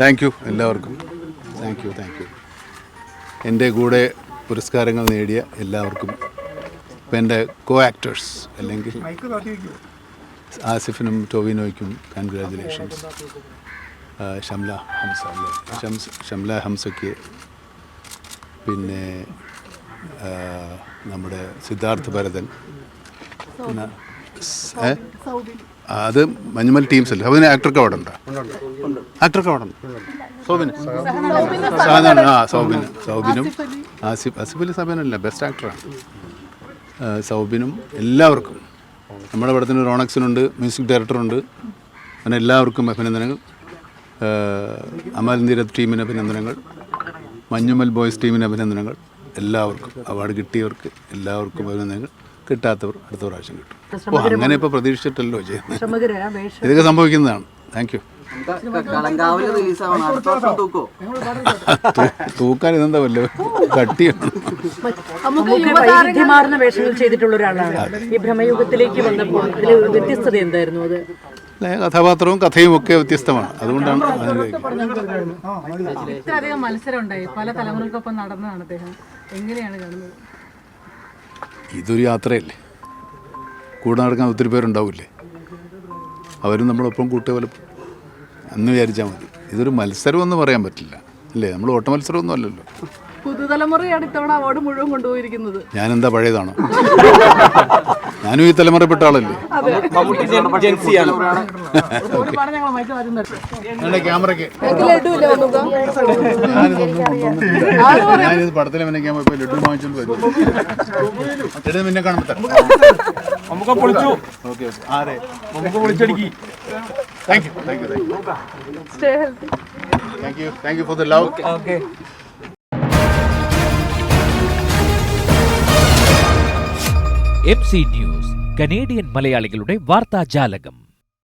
Thank you എല്ലാവർക്കും. Thank you thank you എന്റെ കൂടെ പുരസ്കാരങ്ങൾ നേടിയ എല്ലാവർക്കും ഇപ്പം എന്റെ കോ ആക്ടേഴ്സ് അല്ലെങ്കിൽ ആസിഫിനും ടോവിനോയ്ക്കും കൺഗ്രാജുലേഷൻസ് ഷംല ഹംസ അല്ലേ? ഷംസ് ഷംല ഹംസയ്ക്ക് പിന്നെ നമ്മുടെ സിദ്ധാർത്ഥ് ഭരതൻ. പിന്നെ അത് മഞ്ഞുമൽ ടീംസ് അല്ലേ? അതിന് ആക്ടർക്ക് അവിടെ ഉണ്ടോ? ആക്ടർക്ക് അവിടെ സോബിന്. സാധാരണ ആ സൗബിന് സൗബിനും. ആസിഫ് ആസിഫ് അലി സബിനല്ല ബെസ്റ്റ് ആക്ടറാണ് സൗബിനും എല്ലാവർക്കും. നമ്മുടെ പടത്തിന് റോണക്സിനുണ്ട് മ്യൂസിക് ഡയറക്ടറുണ്ട് അങ്ങനെ എല്ലാവർക്കും അഭിനന്ദനങ്ങൾ. അമൽ ടീമിന് അഭിനന്ദനങ്ങൾ. മഞ്ഞുമൽ ബോയ്സ് ടീമിന് അഭിനന്ദനങ്ങൾ. എല്ലാവർക്കും. അവാർഡ് കിട്ടിയവർക്ക് എല്ലാവർക്കും അഭിനന്ദനങ്ങൾ. കിട്ടാത്തവർ അടുത്ത പ്രാവശ്യം കിട്ടും. ഓ അങ്ങനെ ഇപ്പോൾ പ്രതീക്ഷിച്ചിട്ടല്ലോ ചെയ്യുന്നത്. ഇതൊക്കെ സംഭവിക്കുന്നതാണ്. താങ്ക് യു തൂക്കാൻ ഇതെന്താ വല്ലോ? കട്ടിയാണ്. നമുക്ക് വൈവിധ്യമാർന്ന വേഷങ്ങൾ ചെയ്തിട്ടുള്ള ഒരാളാണ്. ഈ ഭ്രമയുഗത്തിലേക്ക് വന്നപ്പോൾ ഇതിൽ വ്യത്യസ്തത എന്തായിരുന്നു അത്? കഥാപാത്രവും കഥയും ഒക്കെ വ്യത്യസ്തമാണ്. അതുകൊണ്ടാണ് ഇത്രയധികം മത്സരം ഉണ്ടായി പല തലമുറകൾക്കൊപ്പം നടന്നതാണ് അദ്ദേഹം. എങ്ങനെയാണ് കാണുന്നത്? ഇതൊരു യാത്രയല്ലേ? കൂടെ നടക്കാൻ ഒത്തിരി പേരുണ്ടാവില്ലേ? അവരും നമ്മളൊപ്പം കൂട്ടിയ പോലെ എന്ന് വിചാരിച്ചാൽ മതി. ഇതൊരു മത്സരമൊന്നും പറയാൻ പറ്റില്ല. അല്ലേ? നമ്മൾ ഓട്ട മത്സരമൊന്നും അല്ലല്ലോ. പുതുതലമുറയാണ് ഇത്തവണ അവാർഡ് മുഴുവൻ കൊണ്ടുപോയിരിക്കുന്നത്. ഞാനെന്താ പഴയതാണോ? ഞാനും ഈ തലമുറപ്പെട്ട ആളല്ലേ? ഒരുപാട് ഞങ്ങൾ മൈക്ക് ആദ്യം തട്ടി. ക്യാമറയ്ക്ക് ലഡുവില്ലേ വന്നത്? ഞാനിത് പടത്തിലെ മെനക്കാൻ പോയപ്പോൾ ലഡു വാങ്ങിച്ചോണ്ട് വരും ലഡു പിന്നെ കാണുമ്പോൾ നമുക്ക് പൊളിച്ചു. ഓക്കെ ആരെ നമുക്ക് പൊളിച്ചടിക്കി. Thank you thank you thank you Stay healthy. Thank you thank you for the love okay C news Canadian മലയാളികളുടെ വാർത്താജാലകം.